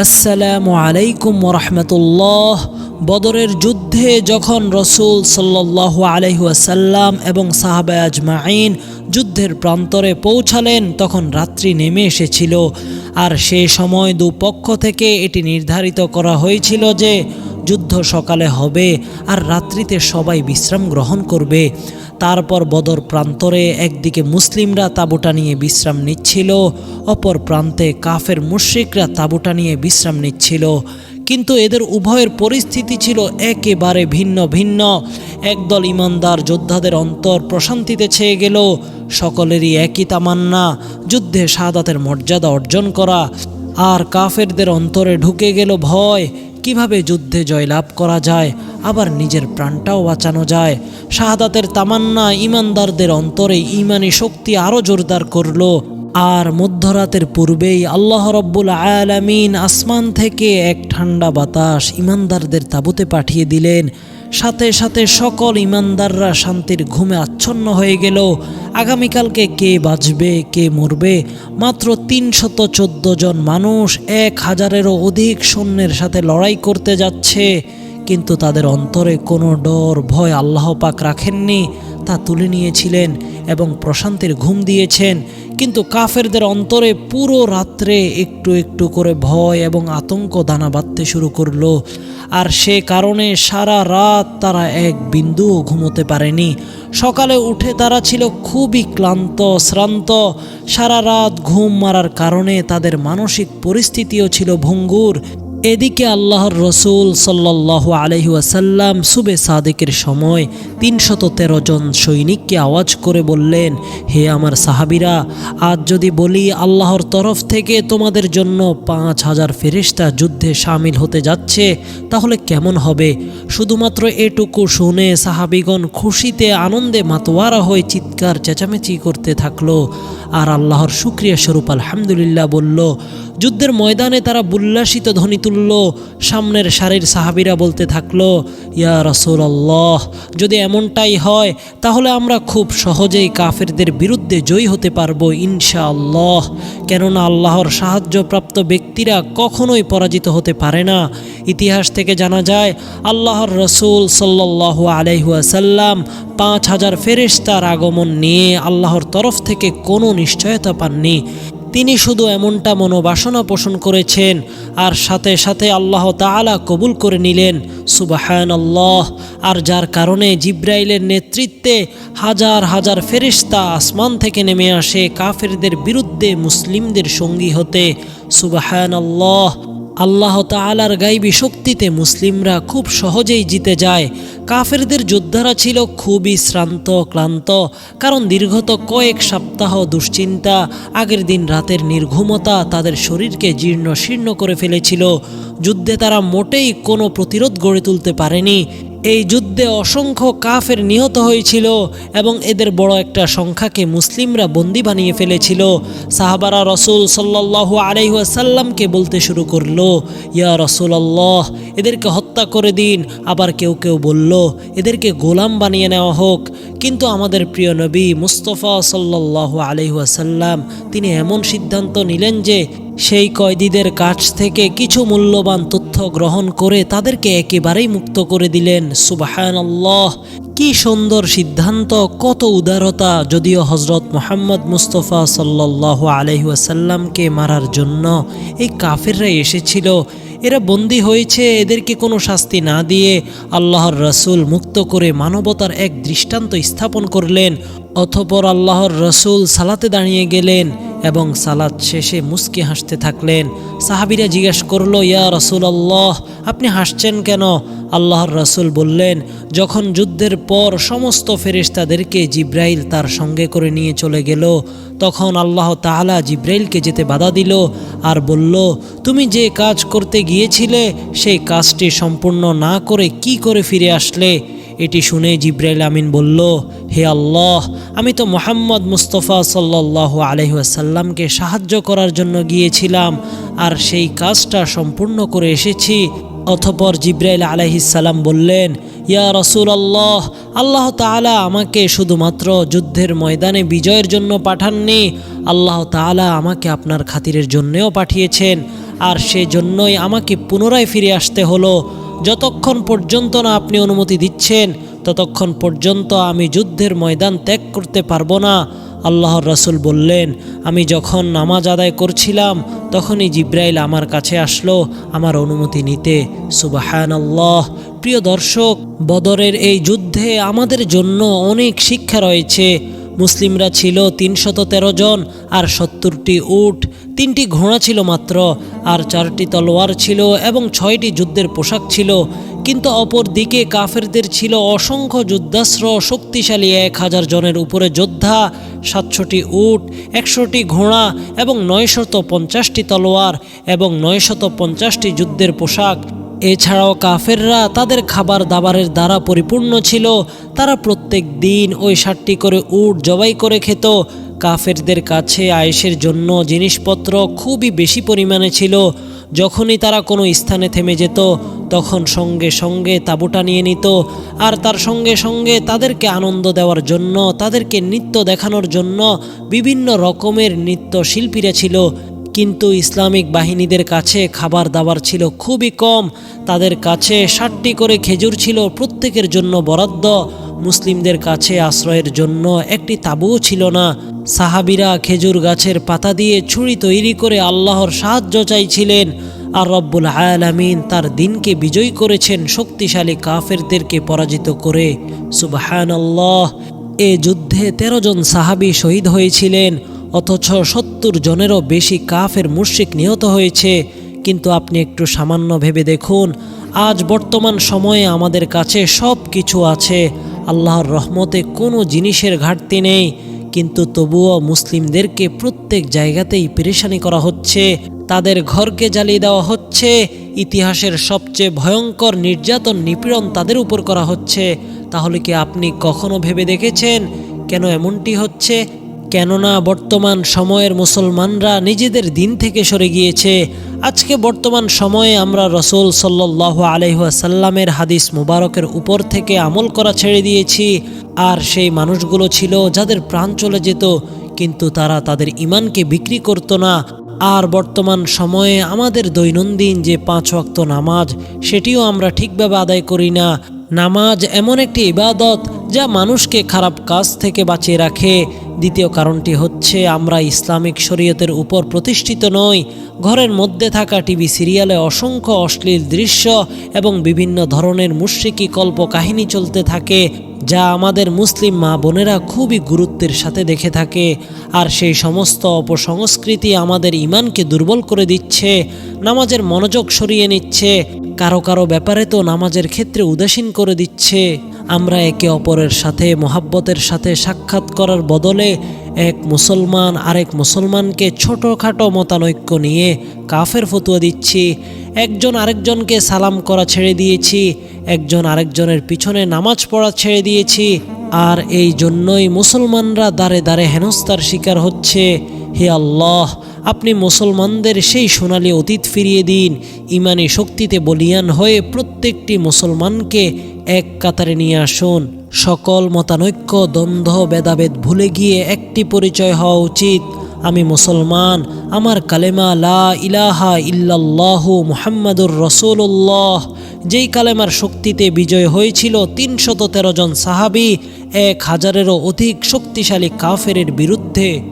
আসসালামু আলাইকুম রহমতুল্লাহ বদরের যুদ্ধে যখন রসুল সাল্লাহ আলহাসাল্লাম এবং সাহাবা আজমাইন যুদ্ধের প্রান্তরে পৌঁছালেন, তখন রাত্রি নেমে এসেছিল। আর সে সময় দুপক্ষ থেকে এটি নির্ধারিত করা হয়েছিল যে যুদ্ধ সকালে হবে আর রাত্রিতে সবাই বিশ্রাম গ্রহণ করবে। তারপর বদর প্রান্তরে একদিকে মুসলিমরা তাঁবুটা নিয়ে বিশ্রাম নিচ্ছিল, অপর প্রান্তে কাফের মুশ্রিকরা তাঁবুটা নিয়ে বিশ্রাম নিচ্ছিল। কিন্তু এদের উভয়ের পরিস্থিতি ছিল একেবারে ভিন্ন ভিন্ন। একদল ইমানদার যোদ্ধাদের অন্তর প্রশান্তিতে ছেয়ে গেল, সকলেরই একই তামান্না, যুদ্ধে সাদাতের মর্যাদা অর্জন করা। আর কাফেরদের অন্তরে ঢুকে গেল ভয় কীভাবে যুদ্ধে জয়লাভ করা যায়? আবার নিজের প্রাণটাও বাঁচানো যায়। শাহাদাতের তামান্না ইমানদারদের অন্তরে ইমানি শক্তি আরও জোরদার করল। আর মধ্যরাতের পূর্বেই আল্লাহ রব্বুল আয়ালামিন আসমান থেকে এক ঠান্ডা বাতাস ইমানদারদের তাবুতে পাঠিয়ে দিলেন। সাথে সাথে সকল ইমানদাররা শান্তির ঘুমে আচ্ছন্ন হয়ে গেল। আগামীকালকে কে বাঁচবে, কে মরবে? মাত্র তিনশত চোদ্দ জন মানুষ এক হাজারেরও অধিক সৈন্যের সাথে লড়াই করতে যাচ্ছে। কিন্তু তাদের অন্তরে কোনো ডর, ভয় আল্লাহ পাক রাখেননি। তা তুলে নিয়েছিলেন এবং প্রশান্তির ঘুম দিয়েছেন। কিন্তু কাফেরদের অন্তরে পুরো রাত্রে একটু একটু করে ভয় এবং আতঙ্ক দানা বাঁধতে শুরু করল। আর সে কারণে সারা রাত তারা এক বিন্দুও ঘুমোতে পারেনি। সকালে উঠে তারা ছিল খুবই ক্লান্ত, শ্রান্ত। সারা রাত ঘুম মারার কারণে তাদের মানসিক পরিস্থিতিও ছিল ভঙ্গুর। এদিকে আল্লাহর রসুল সাল্লাহ আলহি ওয়াসাল্লাম সুবে সাদেকের সময় তিনশত তেরো জন সৈনিককে আওয়াজ করে বললেন, হে আমার সাহাবিরা, আজ যদি বলি আল্লাহর তরফ থেকে তোমাদের জন্য পাঁচ হাজার ফেরিস্তা যুদ্ধে সামিল হতে যাচ্ছে, তাহলে কেমন হবে? শুধুমাত্র এটুকু শুনে সাহাবিগণ খুশিতে, আনন্দে মাতোয়ারা হয়ে চিৎকার চেঁচামেচি করতে থাকল। আর আল্লাহর শুক্রিয়া স্বরূপ আলহামদুলিল্লাহ বলল, যুদ্ধের ময়দানে তারা উল্লাসিত ধ্বনি তুলল, সামনের সারির সাহাবিরা বলতে থাকল, ইয়া রসুল আল্লাহ যদি এমনটাই হয়, তাহলে আমরা খুব সহজেই কাফেরদের বিরুদ্ধে জয়ী হতে পারব ইনশাআল্লাহ। কেননা আল্লাহর সাহায্যপ্রাপ্ত ব্যক্তিরা কখনোই পরাজিত হতে পারে না। ইতিহাস থেকে জানা যায়, আল্লাহর রসুল সাল্লাহ আলহাসাল্লাম পাঁচ হাজার ফেরেশতার আগমন নিয়ে আল্লাহর তরফ থেকে কোনো নিশ্চয়তা পাননি। তিনি শুধু এমনটা মনোবাসনা পোষণ করেছেন আর সাথে সাথে আল্লাহ তাআলা কবুল করে নিলেন। সুবাহান আল্লাহ আর যার কারণে জিব্রাইলের নেতৃত্বে হাজার হাজার ফেরিস্তা আসমান থেকে নেমে আসে কাফেরদের বিরুদ্ধে মুসলিমদের সঙ্গী হতে। সুবাহান আল্লাহ আল্লাহ তালার গাইবি শক্তিতে মুসলিমরা খুব সহজেই জিতে যায়। কাফেরদের যোদ্ধারা ছিল খুবই শ্রান্ত, ক্লান্ত, কারণ দীর্ঘত কয়েক সপ্তাহ দুশ্চিন্তা, আগের দিন রাতের নির্ঘুমতা তাদের শরীরকে জীর্ণ শীর্ণ করে ফেলেছিল। যুদ্ধে তারা মোটেই কোনো প্রতিরোধ গড়ে তুলতে পারেনি। এই যুদ্ধে অসংখ্য কাফের নিহত হয়েছিল এবং এদের বড় একটা সংখ্যাকে মুসলিমরা বন্দি বানিয়ে ফেলেছিল। সাহাবারা রসুল সাল্লাহু আলাইসাল্লামকে বলতে শুরু করল, ইয়া রসুল্লাহ এদেরকে হত্যা করে দিন। আবার কেউ কেউ বলল, এদেরকে গোলাম বানিয়ে নেওয়া হোক। কিন্তু আমাদের প্রিয় নবী মুস্তফা সাল্লাহ আলহাসাল্লাম তিনি এমন সিদ্ধান্ত নিলেন যে সেই কয়েদিদের কাছ থেকে কিছু মূল্যবান তথ্য গ্রহণ করে তাদেরকে একেবারেই মুক্ত করে দিলেন। সুবাহান আল্লাহ কি সুন্দর সিদ্ধান্ত, কত উদারতা। যদিও হজরত মোহাম্মদ মুস্তফা সাল্লাহ আলহিউসাল্লামকে মারার জন্য এই কাফেররা এসেছিল। এরা বন্দী হয়েছে, এদেরকে কোনো শাস্তি না দিয়ে আল্লাহর রসুল মুক্ত করে মানবতার এক দৃষ্টান্ত স্থাপন করলেন। অথপর আল্লাহর রসুল সালাতে দাঁড়িয়ে গেলেন এবং সালাত শেষে মুস্কি হাসতে থাকলেন। সাহাবিরা জিজ্ঞেস করল, ইয়া রসুল আল্লাহ আপনি হাসছেন কেন? আল্লাহর রসুল বললেন, যখন যুদ্ধের পর সমস্ত ফেরিস্তাদেরকে জিব্রাইল তার সঙ্গে করে নিয়ে চলে গেল, তখন আল্লাহ তাআলা জিব্রাইলকে যেতে বাধা দিল আর বলল, তুমি যে কাজ করতে গিয়েছিলে, সেই কাজটি সম্পূর্ণ না করে কি করে ফিরে আসলে? এটি শুনে জিব্রাইল আমিন বলল, হে আল্লাহ, আমি তো মোহাম্মদ মুস্তফা সাল্লাহ আলহাসাল্লামকে সাহায্য করার জন্য গিয়েছিলাম আর সেই কাজটা সম্পূর্ণ করে এসেছি। অথপর জিব্রাইল আলহিসাল্লাম বললেন, ইয়া রসুল আল্লাহ আল্লাহ তালা আমাকে শুধুমাত্র যুদ্ধের ময়দানে বিজয়ের জন্য পাঠাননি, আল্লাহ তালা আমাকে আপনার খাতিরের জন্যেও পাঠিয়েছেন, আর সেজন্যই আমাকে পুনরায় ফিরে আসতে হলো। যতক্ষণ পর্যন্ত না আপনি অনুমতি দিচ্ছেন, ততক্ষণ পর্যন্ত আমি যুদ্ধের ময়দান ত্যাগ করতে পারব না। আল্লাহর রাসূল বললেন, আমি যখন নামাজ আদায় করছিলাম, তখনই জিব্রাইল আমার কাছে আসলো আমার অনুমতি নিতে। সুবাহান আল্লাহ প্রিয় দর্শক, বদরের এই যুদ্ধে আমাদের জন্য অনেক শিক্ষা রয়েছে। মুসলিমরা ছিল তিনশত তেরো জন আর সত্তরটি উট। তিনটি ঘোড়া ছিল মাত্র আর চারটি তলোয়ার ছিল এবং ছয়টি যুদ্ধের পোশাক ছিল। কিন্তু অপর দিকে কাফেরদের ছিল অসংখ্য যুদ্ধাস্ত্র, শক্তিশালী এক হাজার জনের উপরে যোদ্ধা, সাতশোটি উট, একশোটি ঘোড়া এবং নয়শত পঞ্চাশটি তলোয়ার এবং নয়শত পঞ্চাশটি যুদ্ধের পোশাক। এছাড়াও কাফেররা তাদের খাবার দাবারের দ্বারা পরিপূর্ণ ছিল। তারা প্রত্যেক দিন ওই ষাটটি করে উট জবাই করে খেত। কাফেরদের কাছে আয়েসের জন্য জিনিসপত্র খুবই বেশি পরিমাণে ছিল। যখনই তারা কোনো স্থানে থেমে যেত, তখন সঙ্গে সঙ্গে তাঁবুটা নিয়ে নিত। আর তার সঙ্গে সঙ্গে তাদেরকে আনন্দ দেওয়ার জন্য, তাদেরকে নৃত্য দেখানোর জন্য বিভিন্ন রকমের নৃত্য শিল্পীরা ছিল। কিন্তু ইসলামিক বাহিনীদের কাছে খাবার দাবার ছিল খুবই কম। তাদের কাছে ষাটটি করে খেজুর ছিল, প্রত্যেকের জন্য বরাদ্দ। মুসলিমদের কাছে আশ্রয়ের জন্য একটি তাঁবুও ছিল না। সাহাবিরা খেজুর গাছের পাতা দিয়ে ছুরি তৈরি করে আল্লাহর সাহায্য চাইছিলেন। আর রব্বুল আয়ালামিন তার দিনকে বিজয়ী করেছেন শক্তিশালী কাফেরদেরকে পরাজিত করে। সুবাহান আল্লাহ এ যুদ্ধে তেরো জন সাহাবি শহীদ হয়েছিলেন। অথচ সত্তর জনেরও বেশি কাফের মুশরিক নিহত হয়েছে। কিন্তু আপনি একটু সামান্য ভেবে দেখুন, আজ বর্তমান সময়ে আমাদের কাছে সব কিছু আছে। আল্লাহর রহমতে কোনো জিনিসের ঘাটতি নেই, কিন্তু তবুও মুসলিমদেরকে প্রত্যেক জায়গাতেই পেরেশানি করা হচ্ছে। তাদের ঘরকে জ্বালিয়ে দেওয়া হচ্ছে, ইতিহাসের সবচেয়ে ভয়ঙ্কর নির্যাতন নিপীড়ন তাদের উপর করা হচ্ছে। তাহলে কি আপনি কখনো ভেবে দেখেছেন কেন এমনটি হচ্ছে? কেননা বর্তমান সময়ের মুসলমানরা নিজেদের দিন থেকে সরে গিয়েছে। আজকে বর্তমান সময়ে আমরা রসুল সাল্লাহ আলহাসাল্লামের হাদিস মুবারকের উপর থেকে আমল করা ছেড়ে দিয়েছি। আর সেই মানুষগুলো ছিল যাদের প্রাণ চলে যেত, কিন্তু তারা তাদের ইমানকে বিক্রি করতো না। আর বর্তমান সময়ে আমাদের দৈনন্দিন যে পাঁচ ওয়াক্ত নামাজ, সেটিও আমরা ঠিকভাবে আদায় করি না। নামাজ এমন একটি ইবাদত যা মানুষকে খারাপ কাজ থেকে বাঁচিয়ে রাখে। দ্বিতীয় কারণটি হচ্ছে, আমরা ইসলামিক শরীয়তের উপর প্রতিষ্ঠিত নই। ঘরের মধ্যে থাকা টিভি সিরিয়ালে অসংখ্য অশ্লীল দৃশ্য এবং বিভিন্ন ধরনের মুশ্রিকি কল্প কাহিনী চলতে থাকে। যা আমাদের মুসলিম মা বোনেরা খুবই গুরুত্বের সাথে দেখে থাকে। আর সেই সমস্ত অপসংস্কৃতি আমাদের ইমানকে দুর্বল করে দিচ্ছে, নামাজের মনোযোগ সরিয়ে নিচ্ছে, কারও কারও ব্যাপারে তো নামাজের ক্ষেত্রে উদাসীন করে দিচ্ছে। আমরা একে অপরের সাথে, মোহাব্বতের সাথে সাক্ষাৎ করার বদলে এক মুসলমান আরেক মুসলমানকে ছোটোখাটো মতানৈক্য নিয়ে কাফের ফতুয়া দিচ্ছি। একজন আরেকজনকে সালাম করা ছেড়ে দিয়েছি। একজন আরেকজনের পিছনে নামাজ পড়া ছেড়ে দিয়েছি। আর এই জন্যই মুসলমানরা দাঁড়ে দাঁড়ে হেনস্তার শিকার হচ্ছে। হে আল্লাহ, আপনি মুসলমানদের সেই সোনালি অতীত ফিরিয়ে দিন। ইমানি শক্তিতে বলিয়ান হয়ে প্রত্যেকটি মুসলমানকে এক কাতারে নিয়ে আসুন। সকল মতানৈক্য, দ্বন্দ্ব, ভেদাভেদ ভুলে গিয়ে একটি পরিচয় হওয়া উচিত। আমি মুসলমান, আমার কালেমা লা ইলাহা ইল্লাল্লাহু মুহাম্মাদুর রসুল্লাহ যেই কালেমার শক্তিতে বিজয় হয়েছিল তিনশত তেরো জন সাহাবি, এক হাজারেরও অধিক শক্তিশালী কাফেরের বিরুদ্ধে।